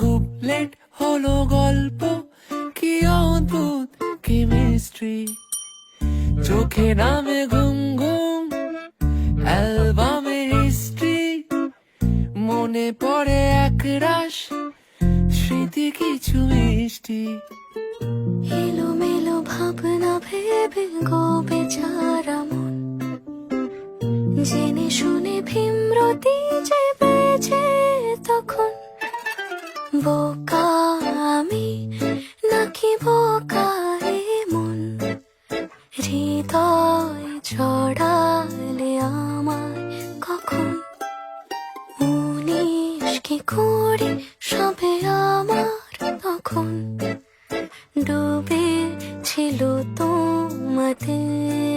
গুবলেট হলো গল্প। কি অদ্ভুত, কি মিস্ট্রি চোখে নামে ঘুম ঘুম, অ্যালবামে হিস্ট্রি। মনে পড়ে এক রাশ স্মৃতি কিছু মিষ্টি। এলো মেলো ভাবনা ভেবে গো বেচারা মন। জেনে শুনে ভীমরতি যে বোকা আমি নাকি বোকা মন? হৃদয় জড়ালে আমার কখন? উনিশ কি করে সবে আমার তখন? ডুবে ছিল তোমাদের